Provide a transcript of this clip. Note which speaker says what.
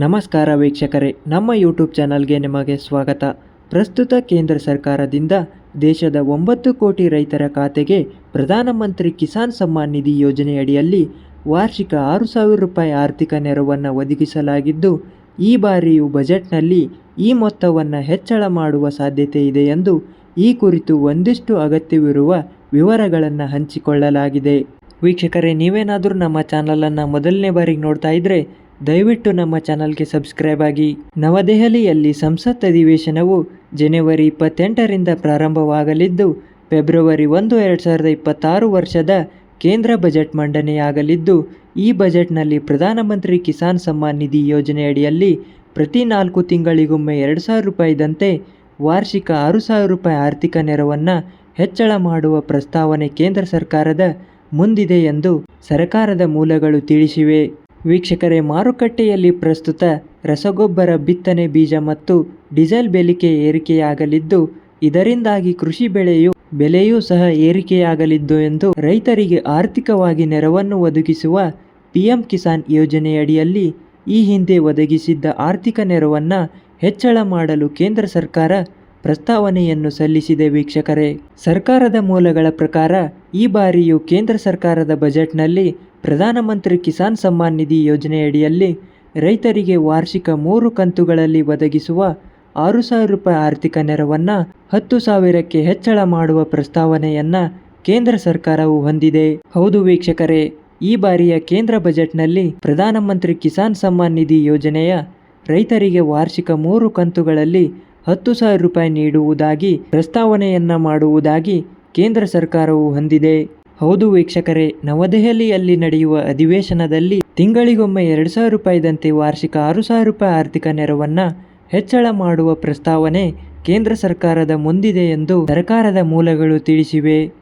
Speaker 1: ನಮಸ್ಕಾರ ವೀಕ್ಷಕರೇ, ನಮ್ಮ ಯೂಟ್ಯೂಬ್ ಚಾನಲ್ಗೆ ನಿಮಗೆ ಸ್ವಾಗತ. ಪ್ರಸ್ತುತ ಕೇಂದ್ರ ಸರ್ಕಾರದಿಂದ ದೇಶದ ಒಂಬತ್ತು ಕೋಟಿ ರೈತರ ಖಾತೆಗೆ ಪ್ರಧಾನಮಂತ್ರಿ ಕಿಸಾನ್ ಸಮ್ಮಾನ್ ನಿಧಿ ಯೋಜನೆಯಡಿಯಲ್ಲಿ ವಾರ್ಷಿಕ ಆರು ಸಾವಿರ ರೂಪಾಯಿ ಆರ್ಥಿಕ ನೆರವನ್ನು ಒದಗಿಸಲಾಗಿದ್ದು, ಈ ಬಾರಿಯೂ ಬಜೆಟ್ನಲ್ಲಿ ಈ ಮೊತ್ತವನ್ನು ಹೆಚ್ಚಳ ಮಾಡುವ ಸಾಧ್ಯತೆ ಇದೆ ಎಂದು ಈ ಕುರಿತು ಒಂದಿಷ್ಟು ಅಗತ್ಯವಿರುವ ವಿವರಗಳನ್ನು ಹಂಚಿಕೊಳ್ಳಲಾಗಿದೆ. ವೀಕ್ಷಕರೇ, ನೀವೇನಾದರೂ ನಮ್ಮ ಚಾನಲನ್ನು ಮೊದಲನೇ ಬಾರಿಗೆ ನೋಡ್ತಾ ಇದ್ದರೆ ದಯವಿಟ್ಟು ನಮ್ಮ ಚಾನಲ್ಗೆ ಸಬ್ಸ್ಕ್ರೈಬ್ ಆಗಿ. ನವದೆಹಲಿಯಲ್ಲಿ ಸಂಸತ್ ಅಧಿವೇಶನವು ಜನವರಿ ಇಪ್ಪತ್ತೆಂಟರಿಂದ ಪ್ರಾರಂಭವಾಗಲಿದ್ದು, ಫೆಬ್ರವರಿ ಒಂದು ಎರಡು ಸಾವಿರದ ಇಪ್ಪತ್ತಾರು ವರ್ಷದ ಕೇಂದ್ರ ಬಜೆಟ್ ಮಂಡನೆಯಾಗಲಿದ್ದು, ಈ ಬಜೆಟ್ನಲ್ಲಿ ಪ್ರಧಾನಮಂತ್ರಿ ಕಿಸಾನ್ ಸಮ್ಮಾನ್ ನಿಧಿ ಯೋಜನೆಯಡಿಯಲ್ಲಿ ಪ್ರತಿ ನಾಲ್ಕು ತಿಂಗಳಿಗೊಮ್ಮೆ ಎರಡು ಸಾವಿರ ರೂಪಾಯಿದಂತೆ ವಾರ್ಷಿಕ ಆರು ಸಾವಿರ ರೂಪಾಯಿ ಆರ್ಥಿಕ ನೆರವನ್ನು ಹೆಚ್ಚಳ ಮಾಡುವ ಪ್ರಸ್ತಾವನೆ ಕೇಂದ್ರ ಸರ್ಕಾರದ ಮುಂದಿದೆ ಎಂದು ಸರ್ಕಾರದ ಮೂಲಗಳು ತಿಳಿಸಿವೆ. ವೀಕ್ಷಕರೇ, ಮಾರುಕಟ್ಟೆಯಲ್ಲಿ ಪ್ರಸ್ತುತ ರಸಗೊಬ್ಬರ ಬಿತ್ತನೆ ಬೀಜ ಮತ್ತು ಡೀಸೆಲ್ ಬೆಲಿಕೆ ಏರಿಕೆಯಾಗಲಿದ್ದು, ಇದರಿಂದಾಗಿ ಕೃಷಿ ಬೆಳೆಯು, ಬೆಲೆಯೂ ಸಹ ಏರಿಕೆಯಾಗಲಿದ್ದು ಎಂದು ರೈತರಿಗೆ ಆರ್ಥಿಕವಾಗಿ ನೆರವನ್ನು ಒದಗಿಸುವ ಪಿಎಂ ಕಿಸಾನ್ ಯೋಜನೆಯಡಿಯಲ್ಲಿ ಈ ಹಿಂದೆ ಒದಗಿಸಿದ್ದ ಆರ್ಥಿಕ ನೆರವನ್ನು ಹೆಚ್ಚಳ ಮಾಡಲು ಕೇಂದ್ರ ಸರ್ಕಾರ ಪ್ರಸ್ತಾವನೆಯನ್ನು ಸಲ್ಲಿಸಿದೆ ವೀಕ್ಷಕರೇ. ಸರ್ಕಾರದ ಮೂಲಗಳ ಪ್ರಕಾರ ಈ ಬಾರಿಯೂ ಕೇಂದ್ರ ಸರ್ಕಾರದ ಬಜೆಟ್ನಲ್ಲಿ ಪ್ರಧಾನಮಂತ್ರಿ ಕಿಸಾನ್ ಸಮ್ಮಾನ್ ನಿಧಿ ಯೋಜನೆಯಡಿಯಲ್ಲಿ ರೈತರಿಗೆ ವಾರ್ಷಿಕ ಮೂರು ಕಂತುಗಳಲ್ಲಿ ಒದಗಿಸುವ ಆರು ಸಾವಿರ ರೂಪಾಯಿ ಆರ್ಥಿಕ ನೆರವನ್ನು ಹತ್ತು ಸಾವಿರಕ್ಕೆ ಹೆಚ್ಚಳ ಮಾಡುವ ಪ್ರಸ್ತಾವನೆಯನ್ನು ಕೇಂದ್ರ ಸರ್ಕಾರವು ಹೊಂದಿದೆ. ಹೌದು ವೀಕ್ಷಕರೇ, ಈ ಬಾರಿಯ ಕೇಂದ್ರ ಬಜೆಟ್ನಲ್ಲಿ ಪ್ರಧಾನಮಂತ್ರಿ ಕಿಸಾನ್ ಸಮ್ಮಾನ್ ನಿಧಿ ಯೋಜನೆಯ ರೈತರಿಗೆ ವಾರ್ಷಿಕ ಮೂರು ಕಂತುಗಳಲ್ಲಿ ಹತ್ತು ಸಾವಿರ ರೂಪಾಯಿ ನೀಡುವುದಾಗಿ ಪ್ರಸ್ತಾವನೆಯನ್ನ ಮಾಡುವುದಾಗಿ ಕೇಂದ್ರ ಸರ್ಕಾರವು ಹೊಂದಿದೆ. ಹೌದು ವೀಕ್ಷಕರೇ, ನವದೆಹಲಿಯಲ್ಲಿ ನಡೆಯುವ ಅಧಿವೇಶನದಲ್ಲಿ ತಿಂಗಳಿಗೊಮ್ಮೆ ಎರಡು ಸಾವಿರ ರೂಪಾಯಿದಂತೆ ವಾರ್ಷಿಕ ಆರು ಸಾವಿರ ರೂಪಾಯಿ ಆರ್ಥಿಕ ನೆರವನ್ನು ಹೆಚ್ಚಳ ಮಾಡುವ ಪ್ರಸ್ತಾವನೆ ಕೇಂದ್ರ ಸರ್ಕಾರದ ಮುಂದಿದೆ ಎಂದು ಸರ್ಕಾರದ ಮೂಲಗಳು ತಿಳಿಸಿವೆ.